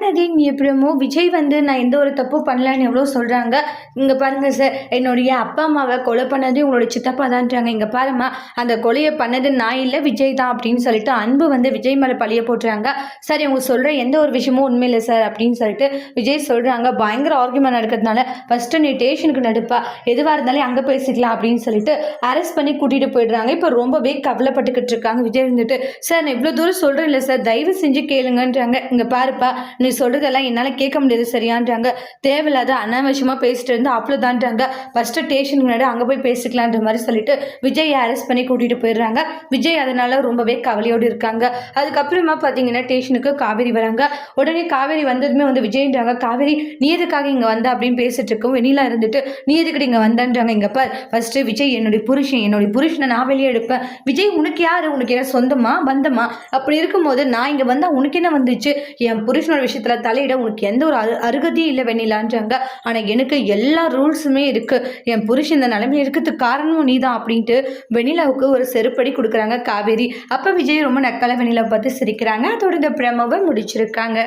கருணாநிதியின் எப்படிமோ விஜய் வந்து நான் எந்த ஒரு தப்பும் பண்ணலன்னு எவ்வளோ சொல்கிறாங்க இங்கே பாருங்கள் சார் என்னுடைய அப்பா அம்மாவை கொலை பண்ணது உங்களோட சித்தப்பா தான்றாங்க இங்கே பாரும்மா அந்த கொலையை பண்ணது நான் இல்லை விஜய் தான் அப்படின்னு சொல்லிட்டு அன்பு வந்து விஜய் மேலே பழிய போட்டுறாங்க. சரி அவங்க சொல்கிற எந்த ஒரு விஷயமும் உண்மை இல்லை சார் அப்படின்னு சொல்லிட்டு விஜய் சொல்கிறாங்க பயங்கர ஆர்குமெண்ட் நடக்கிறதுனால ஃபஸ்ட்டு நீ டேஷனுக்கு நடுப்பா எதுவாக இருந்தாலும் அங்கே பேசிக்கலாம் அப்படின்னு சொல்லிட்டு அரெஸ்ட் பண்ணி கூட்டிகிட்டு போயிடுறாங்க. இப்போ ரொம்பவே கவலைப்பட்டுக்கிட்டு இருக்காங்க விஜய் இருந்துட்டு. சார் நான் இவ்வளோ தூரம் சொல்கிறேன் இல்லை சார் தயவு செஞ்சு கேளுங்கன்றாங்க. இங்கே பாருப்பா நீ சொல்கிறதெல்லாம் என்னால் கேட்க முடியாது சரியான்றாங்க. தேவையில்லாத அனாவசியமாக பேசிட்டு இருந்து அவ்வளோதான்றாங்க ஃபஸ்ட்டு ஸ்டேஷனுக்கு முன்னாடி அங்கே போய் பேசிக்கலான்ற மாதிரி சொல்லிட்டு விஜய் அரெஸ்ட் பண்ணி கூட்டிகிட்டு போயிடுறாங்க. விஜய் அதனால ரொம்பவே கவலையோடு இருக்காங்க. அதுக்கப்புறமா பார்த்தீங்கன்னா ஸ்டேஷனுக்கு காவேரி வராங்க. உடனே காவேரி வந்ததுமே வந்து விஜய்ன்றாங்க. காவேரி நீ எதுக்காக இங்கே வந்த? அப்படின்னு பேசிட்டு இருக்கோம் வெளியில இருந்துட்டு நீ எதுக்கிட்ட இங்கே வந்தன்றாங்க? இங்கே பார் ஃபஸ்ட்டு விஜய் என்னுடைய புருஷன் என்னுடைய புருஷனை நான் வெளியே எடுப்பேன். விஜய் உனக்கு யார்? உனக்கு என்ன சொந்தமா? பந்தமா? அப்படி இருக்கும்போது நான் இங்கே வந்தால் உனக்கு என்ன வந்துச்சு? என் புருஷனோட விஷயத்தில் தலையிட உனக்கு எந்த ஒரு அரு அருகதியும் இல்லை வெண்ணிலான்றாங்க. ஆனால் எனக்கு எல்லா ரூல்ஸுமே இருக்குது என் புருஷன் இந்த நிலைமையில இருக்கிறதுக்கு காரணமும் நீ தான் அப்படின்ட்டு வெண்ணிலாவுக்கு ஒரு செருப்படி கொடுக்குறாங்க காவேரி. அப்போ விஜய் ரொம்ப நக்கலை வெண்ணிலாவை பார்த்து சிரிக்கிறாங்க. அதோட இந்த பிரமவை முடிச்சிருக்காங்க.